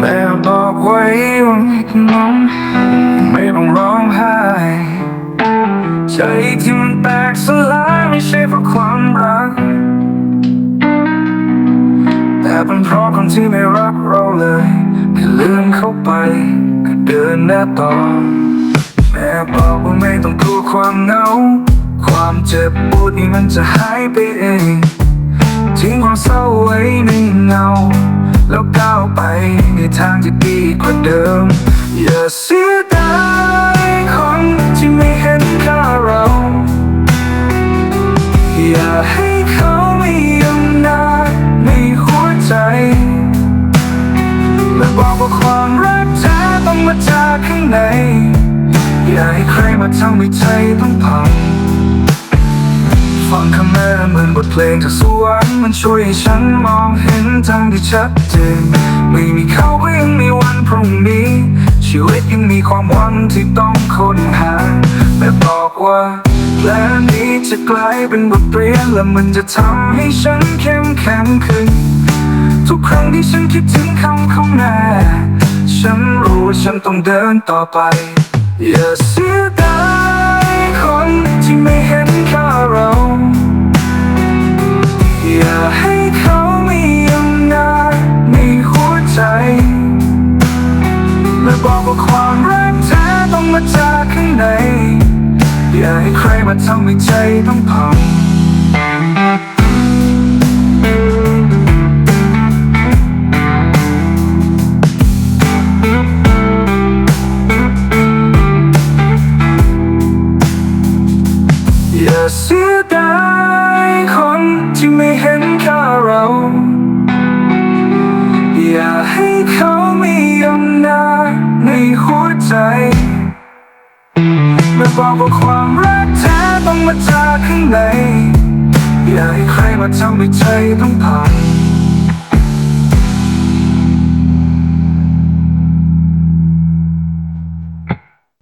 แม่บอกไว้ว่าน้องไม่ต้องร้องไห้ ใจที่มันแตกสลายไม่ใช่เพราะความรัก แต่เป็นเพราะคนที่ไม่รักเราเลยแค่ลืมเขาไปก็เดินหน้าต่อ แม่บอกว่าไม่ต้องกลัวความเหงา ความเจ็บปวดนี่มันจะหายไปเองทิ้งความเศร้าไว้ในเงา แล้วก้าวไป ทางที่ดีกว่าเดิม อย่าเสียดายคนที่ไม่เห็นค่าเรา อย่าให้เขาไม่อำนาจในหัวใจ และบอกว่าความรักแท้ต้องมาจากข้างใน อย่าให้ใครมาทำให้ใจต้องพัง เพลงจากสวรรค์มันช่วยให้ฉันมองเห็นทางที่ชัดเจนไม่มีเขาก็ยังมีวันพรุ่งนี้ ชีวิตยังมีความหวังที่ต้องค้นหาแม่บอกว่าแลนี้จะกลายเป็นบทเรียนและมันจะทำให้ฉันเข้มแข็งขึ้น ทุกครั้งที่ฉันคิดถึงคำของแม่ฉันรู้ว่าฉันต้องเดินต่อไป อย่าเสียดายคนที่ไม่เห็น ความรักแท้ต้องมาจากข้างในอย่าให้ใครมาทำให้ใจต้องพังอย่าเสียดายคนที่ไม่เห็นค่าเรา อย่าให้เขา บอกว่าความรักแท้ต้องมาจากข้างใน อย่าให้ใครมาทำให้ใจต้องพัง